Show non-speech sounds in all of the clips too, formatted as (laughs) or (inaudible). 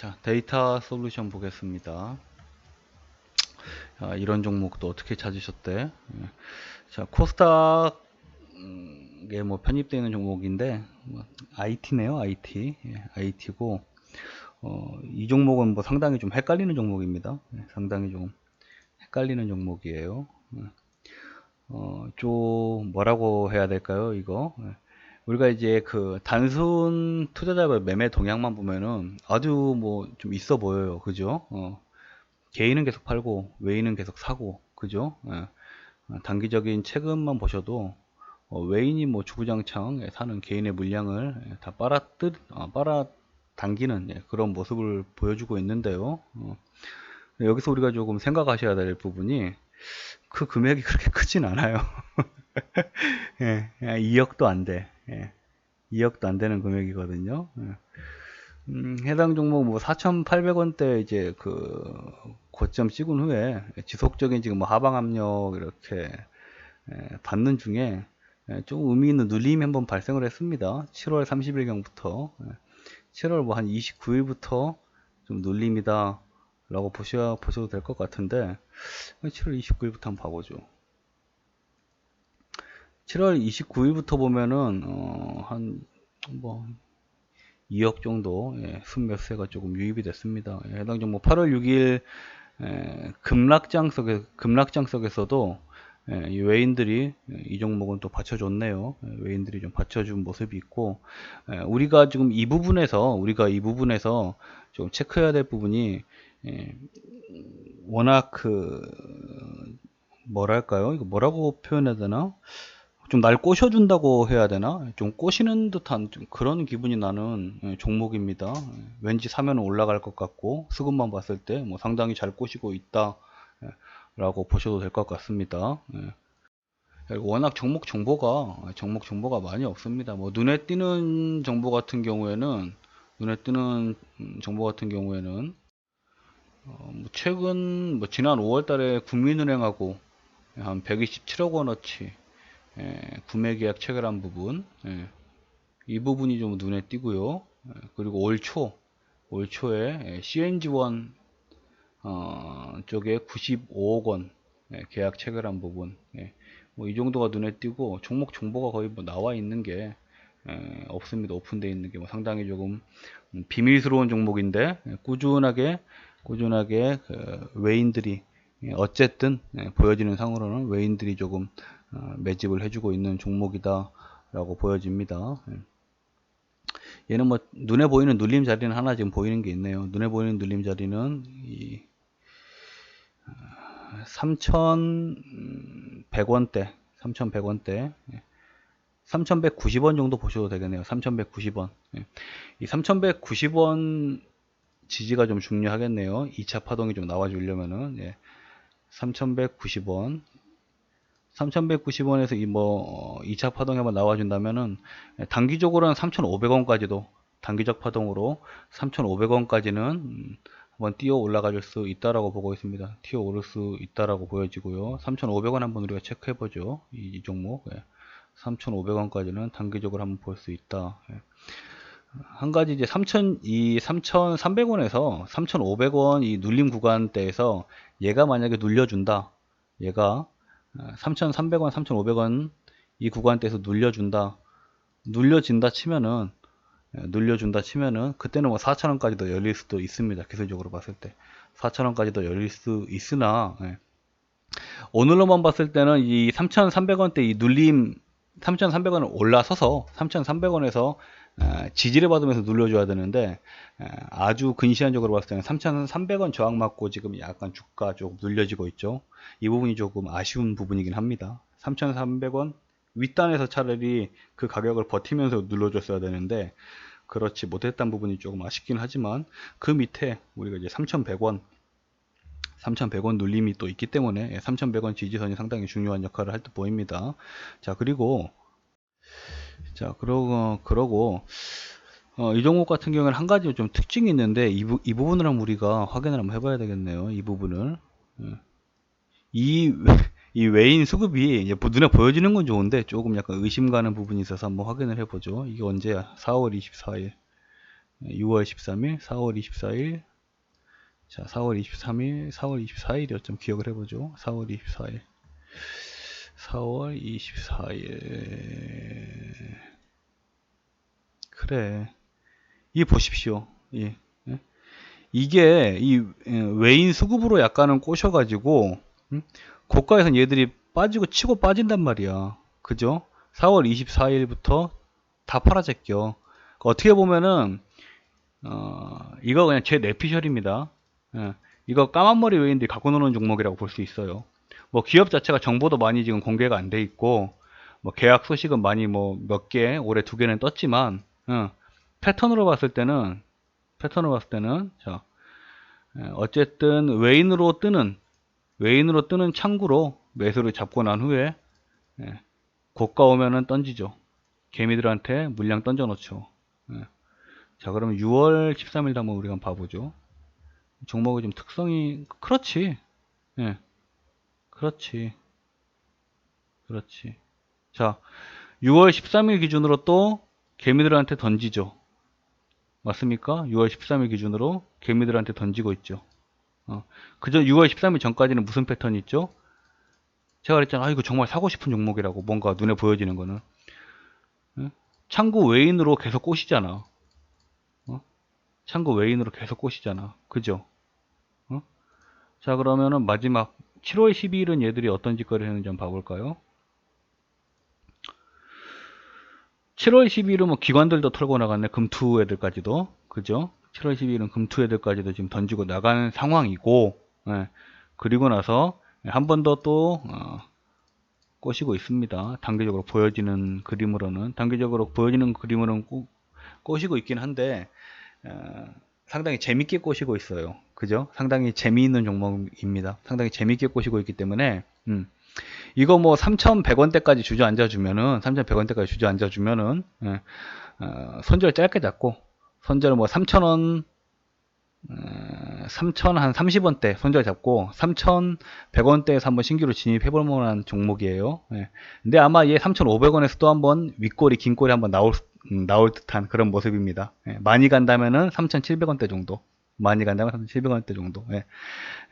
자, 데이터 솔루션 보겠습니다. 아, 이런 종목도 어떻게 찾으셨대? 예. 자, 코스닥에 뭐 편입되어 있는 종목인데, 뭐 IT네요, IT. 예, IT고, 어, 이 종목은 뭐 상당히 좀 헷갈리는 종목입니다. 예, 상당히 좀 헷갈리는 종목이에요. 예. 어, 좀 뭐라고 해야 될까요, 이거? 예. 우리가 이제 그 단순 투자자별 매매 동향만 보면은 아주 뭐 좀 있어 보여요. 그죠? 어, 개인은 계속 팔고 외인은 계속 사고 그죠? 예. 어, 단기적인 체급만 보셔도 어, 외인이 뭐 주구장창 예, 사는 개인의 물량을 예, 다 빨아뜯 어, 빨아 당기는 예, 그런 모습을 보여주고 있는데요. 어, 여기서 우리가 조금 생각하셔야 될 부분이 그 금액이 그렇게 (laughs) 크진 않아요. (laughs) 예, 2억도 안 돼. 예, 2억도 안 되는 금액이거든요. 예. 음, 해당 종목 뭐 4,800원대 이제 그 고점 찍은 후에 지속적인 지금 뭐 하방 압력 이렇게 예, 받는 중에 예, 좀 의미 있는 눌림이 한번 발생을 했습니다. 7월 30일경부터 예, 7월 뭐 한 29일부터 좀 눌림이다 라고 보셔, 보셔도 될 것 같은데 7월 29일부터 한번 봐보죠. 7월 29일부터 보면은 어, 한뭐 2억 정도 예, 순매수세가 조금 유입이 됐습니다. 예, 해당 종목 8월 6일 예, 급락장 속에 급락장 속에서도 예, 이 외인들이 예, 이 종목은 또 받쳐줬네요. 예, 외인들이 좀 받쳐준 모습이 있고 예, 우리가 지금 이 부분에서 우리가 이 부분에서 좀 체크해야 될 부분이 예, 워낙 그 뭐랄까요? 이거 뭐라고 표현해야 되나? 좀 날 꼬셔준다고 해야 되나? 좀 꼬시는 듯한 좀 그런 기분이 나는 예, 종목입니다. 예, 왠지 사면 올라갈 것 같고 수급만 봤을 때 뭐 상당히 잘 꼬시고 있다 예, 라고 보셔도 될 것 같습니다. 예. 워낙 종목 정보가 종목 정보가 많이 없습니다. 뭐 눈에 띄는 정보 같은 경우에는 눈에 띄는 음, 정보 같은 경우에는 어, 뭐 최근 뭐 지난 5월달에 국민은행하고 한 127억 원어치 예, 구매 계약 체결한 부분 예, 이 부분이 좀 눈에 띄고요. 예, 그리고 올 초, 올 초에 예, CNG1 어, 쪽에 95억 원 예, 계약 체결한 부분 예, 뭐이 정도가 눈에 띄고 종목 정보가 거의 뭐 나와 있는 게 예, 없습니다. 오픈되어 있는 게 뭐 상당히 조금 음, 비밀스러운 종목인데 예, 꾸준하게 꾸준하게 그 외인들이 예, 어쨌든 예, 보여지는 상으로는 외인들이 조금 어, 매집을 해주고 있는 종목이다 라고 보여집니다. 예. 얘는 뭐 눈에 보이는 눌림 자리는 하나 지금 보이는 게 있네요. 눈에 보이는 눌림 자리는 이 3,100원대, 3,100원대, 3,190원 정도 보셔도 되겠네요. 3,190원. 예. 이 3,190원 지지가 좀 중요하겠네요. 2차 파동이 좀 나와 주려면은, 예. 3,190원. 3,190원에서 이 뭐, 2차 파동이 한번 나와준다면은, 예, 단기적으로는 3,500원까지도, 단기적 파동으로 3,500원까지는 한번 뛰어 올라갈 수 있다라고 보고 있습니다. 뛰어 오를 수 있다라고 보여지고요. 3,500원 한번 우리가 체크해 보죠. 이, 이 종목. 예. 3,500원까지는 단기적으로 한번 볼 수 있다. 예. 한 가지 이제 3,000, 이 3,300원에서 3,500원 이 눌림 구간대에서 얘가 만약에 눌려준다. 얘가 3,300원, 어, 3,500원 이 구간대에서 눌려준다. 눌려진다 치면은 예, 눌려준다 치면은 그때는 뭐 4,000원까지도 열릴 수도 있습니다. 기술적으로 봤을 때 4,000원까지도 열릴 수 있으나 예. 오늘로만 봤을 때는 이 3,300원대 이 눌림 3,300원을 올라서서 3,300원에서 지지를 받으면서 눌러줘야 되는데 아주 근시안적으로 봤을 때는 3,300원 저항 맞고 지금 약간 주가 조금 눌려지고 있죠. 이 부분이 조금 아쉬운 부분이긴 합니다. 3,300원 윗단에서 차라리 그 가격을 버티면서 눌러줬어야 되는데 그렇지 못했던 부분이 조금 아쉽긴 하지만 그 밑에 우리가 이제 3,100원 3,100원 눌림이 또 있기 때문에 3,100원 지지선이 상당히 중요한 역할을 할 듯 보입니다. 자 그리고 자 그러고 그러고 어, 이 종목 같은 경우는 한 가지 좀 특징이 있는데 이, 부, 이 부분을 한번 우리가 확인을 한번 해봐야 되겠네요. 이 부분을 예. 이, (laughs) 이 외인 수급이 이제 눈에 보여지는 건 좋은데 조금 약간 의심 가는 부분이 있어서 한번 확인을 해보죠. 이게 언제야? 4월 24일 6월 13일, 4월 24일, 자, 4월 23일, 4월 24일이었 좀 기억을 해보죠. 4월 24일. 4월 24일. 그래. 이 보십시오. 예. 예? 이게 이 예, 외인 수급으로 약간은 꼬셔가지고 음? 고가에선 얘들이 빠지고 치고 빠진단 말이야. 그죠? 4월 24일부터 다 팔아제껴. 어떻게 보면은 어, 이거 그냥 제 내피셜입니다. 예. 이거 까만머리 외인들이 갖고 노는 종목이라고 볼 수 있어요. 뭐 기업 자체가 정보도 많이 지금 공개가 안 돼 있고 뭐 계약 소식은 많이 뭐 몇 개, 올해 두 개는 떴지만 어, 패턴으로 봤을 때는 패턴으로 봤을 때는 자 예, 어쨌든 외인으로 뜨는 외인으로 뜨는 창구로 매수를 잡고 난 후에 예, 고가 오면은 던지죠. 개미들한테 물량 던져 놓죠. 예. 자 그러면 6월 13일 한번 우리가 한번 봐보죠. 종목의 좀 특성이 그렇지. 예. 그렇지. 그렇지. 자, 6월 13일 기준으로 또 개미들한테 던지죠. 맞습니까? 6월 13일 기준으로 개미들한테 던지고 있죠. 어, 그저 6월 13일 전까지는 무슨 패턴이 있죠? 제가 그랬잖아. 아, 이거 정말 사고 싶은 종목이라고. 뭔가 눈에 보여지는 거는. 어? 창구 외인으로 계속 꼬시잖아. 어? 창구 외인으로 계속 꼬시잖아. 그죠? 어? 자, 그러면은 마지막 7월 12일은 얘들이 어떤 짓거리를 했는지 한번 봐볼까요? 7월 12일은 뭐 기관들도 털고 나갔네. 금투 애들까지도. 그죠? 7월 12일은 금투 애들까지도 지금 던지고 나가는 상황이고, 예. 그리고 나서 한 번 더 또, 어, 꼬시고 있습니다. 단계적으로 보여지는 그림으로는, 단계적으로 보여지는 그림으로는 꼬, 꼬시고 있긴 한데, 어, 상당히 재밌게 꼬시고 있어요. 그죠? 상당히 재미있는 종목입니다. 상당히 재밌게 꼬시고 있기 때문에, 음. 이거 뭐 3,100원대까지 주저앉아 주면은 3,100원대까지 주저앉아 주면은 예, 어, 손절 짧게 잡고 손절 뭐 3,000원 어, 3,000한 30원대 손절 잡고 3,100원대에서 한번 신규로 진입해볼 만한 종목이에요. 예. 근데 아마 얘 3,500원에서 또 한번 윗꼬리 긴꼬리 한번 나올 음, 나올 듯한 그런 모습입니다. 예. 많이 간다면은 3,700원대 정도. 많이 간다면 3,700원대 정도. 예.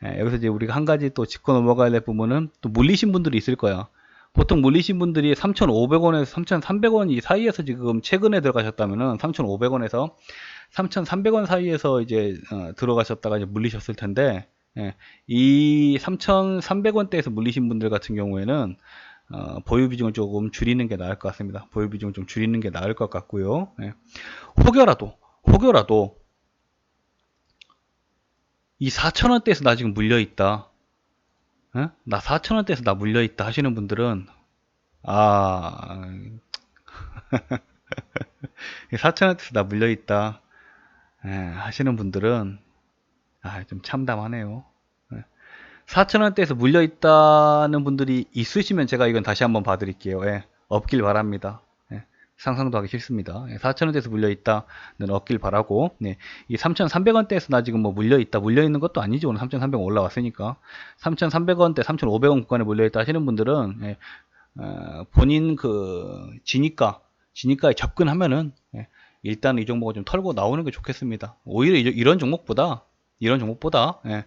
예, 여기서 이제 우리가 한 가지 또 짚고 넘어가야 될 부분은 또 물리신 분들이 있을 거야. 보통 물리신 분들이 3,500원에서 3,300원 이 사이에서 지금 최근에 들어가셨다면은 3,500원에서 3,300원 사이에서 이제 어, 들어가셨다가 이제 물리셨을 텐데 예, 이 3,300원대에서 물리신 분들 같은 경우에는 어, 보유 비중을 조금 줄이는 게 나을 것 같습니다. 보유 비중을 좀 줄이는 게 나을 것 같고요. 예. 혹여라도 혹여라도 이 4천원대에서 나 지금 물려 있다. 어? 나 4천원대에서 나 물려 있다 하시는 분들은, 아, (laughs) 4천원대에서 나 물려 있다 예, 하시는 분들은, 아, 좀 참담하네요. 4천원대에서 물려있다는 분들이 있으시면 제가 이건 다시 한번 봐드릴게요. 예, 없길 바랍니다. 상상도 하기 싫습니다. 4,000원대에서 물려있다는 얻길 바라고, 네. 이 3,300원대에서 나 지금 뭐 물려있다, 물려있는 것도 아니죠. 오늘 3,300원 올라왔으니까. 3,300원대, 3,500원 구간에 물려있다 하시는 분들은, 예, 어, 본인 그, 지니까, 지니까에 접근하면은, 예, 일단 이 종목을 좀 털고 나오는 게 좋겠습니다. 오히려 이런 종목보다, 이런 종목보다, 예,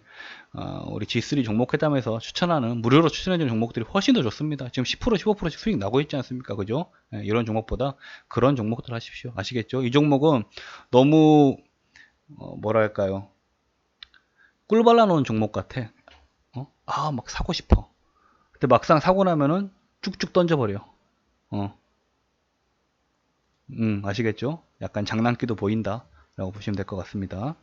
어, 우리 G3 종목 회담에서 추천하는 무료로 추천해주는 종목들이 훨씬 더 좋습니다. 지금 10% 15%씩 수익 나고 있지 않습니까? 그죠? 예, 이런 종목보다 그런 종목들 하십시오. 아시겠죠? 이 종목은 너무 어, 뭐랄까요? 꿀 발라놓은 종목 같아. 어? 아, 막 사고 싶어. 근데 막상 사고 나면은 쭉쭉 던져버려. 어. 음, 아시겠죠? 약간 장난기도 보인다. 라고 보시면 될 것 같습니다.